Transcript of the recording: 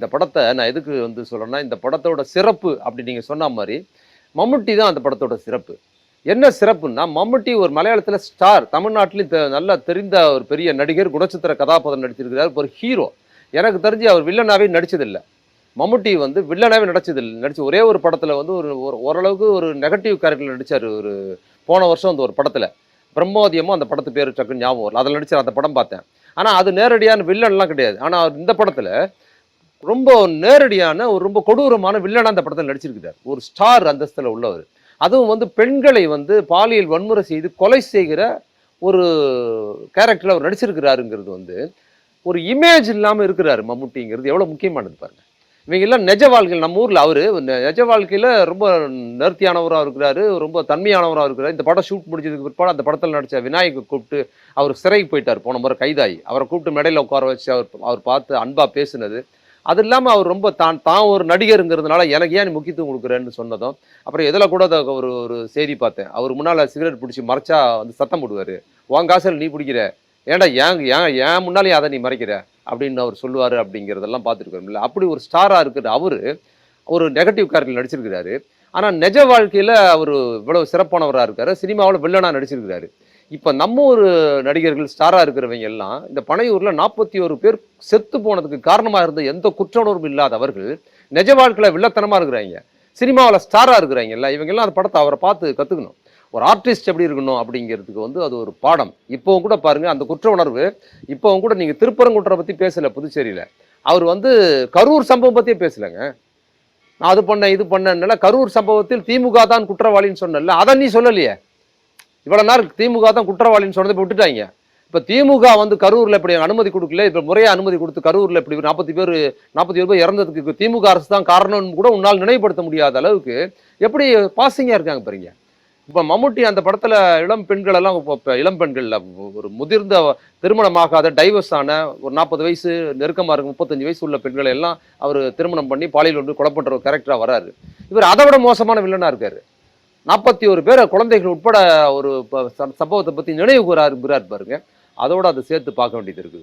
இந்த படத்தை நான் எதுக்கு வந்து சொல்கிறேன்னா இந்த படத்தோட சிறப்பு அப்படி நீங்கள் சொன்ன மாதிரி மம்முட்டி தான் அந்த படத்தோட சிறப்பு. என்ன சிறப்புன்னா மம்முட்டி ஒரு மலையாளத்தில் ஸ்டார் தமிழ்நாட்டிலையும் நல்லா தெரிந்த ஒரு பெரிய நடிகர் குணச்சித்திர கதாபாத்திரம் நடிச்சிருக்கிறார் ஒரு ஹீரோ எனக்கு தெரிஞ்சு அவர் வில்லனாவே நடிச்சதில்லை. மம்முட்டி வந்து வில்லனாவே நடிச்சதில்லை நடிச்ச ஒரே ஒரு படத்தில் வந்து ஒரு ஒரு- ஓரளவுக்கு ஒரு நெகட்டிவ் கேரக்டர் நடித்தார் ஒரு போன வருஷம் அந்த ஒரு படத்தில். பிரம்மோதியமும் அந்த படத்து பேர் டக்குன்னு ஞாபகம் வரல. அதில் நடிச்சார் அந்த படம் பார்த்தேன். ஆனால் அது நேரடியான வில்லன்லாம் கிடையாது. ஆனால் அவர் இந்த படத்தில் ரொம்ப நேரடியான ஒரு ரொம்ப கொடூரமான வில்லனா அந்த படத்தில் நடிச்சிருக்கிறார். ஒரு ஸ்டார் அந்தஸ்தில் உள்ளவர். அதுவும் வந்து பெண்களை வந்து பாலியல் வன்முறை செய்து கொலை செய்கிற ஒரு கேரக்டரில் அவர் நடிச்சிருக்கிறாருங்கிறது வந்து ஒரு இமேஜ் இல்லாமல் இருக்கிறாரு மம்முட்டிங்கிறது எவ்வளோ முக்கியமானது பாருங்க. இவங்க எல்லாம் நிஜ வாழ்க்கையில் நம்ம ஊரில் அவர் நெஜ நிஜ ரொம்ப நேர்த்தியானவராக இருக்கிறாரு ரொம்ப தன்மையானவராக இருக்கிறார். இந்த படம் ஷூட் முடிஞ்சதுக்கு பிற்பாடு அந்த படத்தில் நடித்த விநாயகர் கூப்பிட்டு அவர் சிறைக்கு போயிட்டார். போன முறை கைதாகி. அவரை கூப்பிட்டு மேடையில் உட்கார வச்சு அவர் அவர் பார்த்து அன்பாக பேசினது. அது இல்லாமல் அவர் ரொம்ப தான் தான் ஒரு நடிகருங்கிறதுனால எனக்கு ஏன் நீ முக்கியத்துவம் கொடுக்குறேன்னு சொன்னதும் அப்புறம் இதில் கூட ஒரு ஒரு செய்தி பார்த்தேன். அவர் முன்னால் சிகரெட் பிடிச்சி மறைச்சா வந்து சத்தம் போடுவார். உன் காசில் நீ பிடிக்கிற. ஏன்டா ஏன் ஏன் ஏன் முன்னாலேயே அதை நீ மறைக்கிற? அப்படின்னு அவர் சொல்லுவார் அப்படிங்கிறதெல்லாம் பார்த்துருக்கோம்ல அப்படி ஒரு ஸ்டாராக இருக்கிற அவர் ஒரு நெகட்டிவ் கேரக்டர் நடிச்சிருக்கிறாரு. ஆனால் நிஜ வாழ்க்கையில் அவர் இவ்வளோ சிறப்பானவராக இருக்கார். சினிமாவில் வில்லனாக நடிச்சிருக்கிறாரு. இப்போ நம்ம ஒரு நடிகர்கள் ஸ்டாராக இருக்கிறவங்க எல்லாம் இந்த பனையூரில் நாற்பத்தி ஒரு பேர் செத்து போனதுக்கு காரணமாக இருந்த எந்த குற்ற உணர்வும் இல்லாதவர்கள் நிஜ வாழ்க்கையில் வில்லத்தனமாக இருக்கிறாங்க. சினிமாவில் ஸ்டாராக இருக்கிறாங்கல்ல இவங்கெல்லாம் அந்த படத்தை அவரை பார்த்து கற்றுக்கணும் ஒரு ஆர்டிஸ்ட் எப்படி இருக்கணும் அப்படிங்கிறதுக்கு வந்து அது ஒரு பாடம். இப்போவும் கூட பாருங்கள் அந்த குற்ற உணர்வு இப்போவும் கூட நீங்கள் திருப்பரங்குன்றரை பற்றி பேசலை புதுச்சேரியில். அவர் வந்து கரூர் சம்பவம் பற்றியே பேசலைங்க. நான் அது பண்ணேன் இது பண்ணேன்னால கரூர் சம்பவத்தில் திமுக தான் குற்றவாளின்னு சொன்னல அதை நீ சொல்லலையே? இவ்வளவு நேரம் திமுக தான் குற்றவாளின்னு சொன்னதை விட்டுட்டாங்க. இப்போ திமுக வந்து கரூரில் இப்படி அனுமதி கொடுக்கல இப்போ முறையாக அனுமதி கொடுத்து கரூரில் இப்படி நாற்பத்தி பேர் நாற்பத்தி பேர் இறந்ததுக்கு திமுக அரசு தான் காரணம்னு கூட உன்னால் நினைவுபடுத்த முடியாத அளவுக்கு எப்படி பாசிங்காக இருக்காங்க பாருங்க. இப்போ மம்முட்டி அந்த படத்தில் இளம் பெண்கள் எல்லாம் இளம் பெண்கள் ஒரு முதிர்ந்த திருமணமாகாத டைவர்ஸ் ஆன ஒரு நாற்பது வயசு நெருக்கமாக இருக்கும் முப்பத்தஞ்சு வயசு உள்ள பெண்களை எல்லாம் அவர் திருமணம் பண்ணி பாலியல் ஒன்று கொலை ஒரு கேரக்டராக வராரு இவர் அதை விட மோசமான வில்லனாக இருக்காரு. நாற்பத்தி ஒரு பேரை குழந்தைகள் உட்பட ஒரு ப- ச- சம்பவத்தை பற்றி நினைவு கூறாரு பாருங்க. அதோட அதை சேர்த்து பார்க்க வேண்டியது இருக்குது.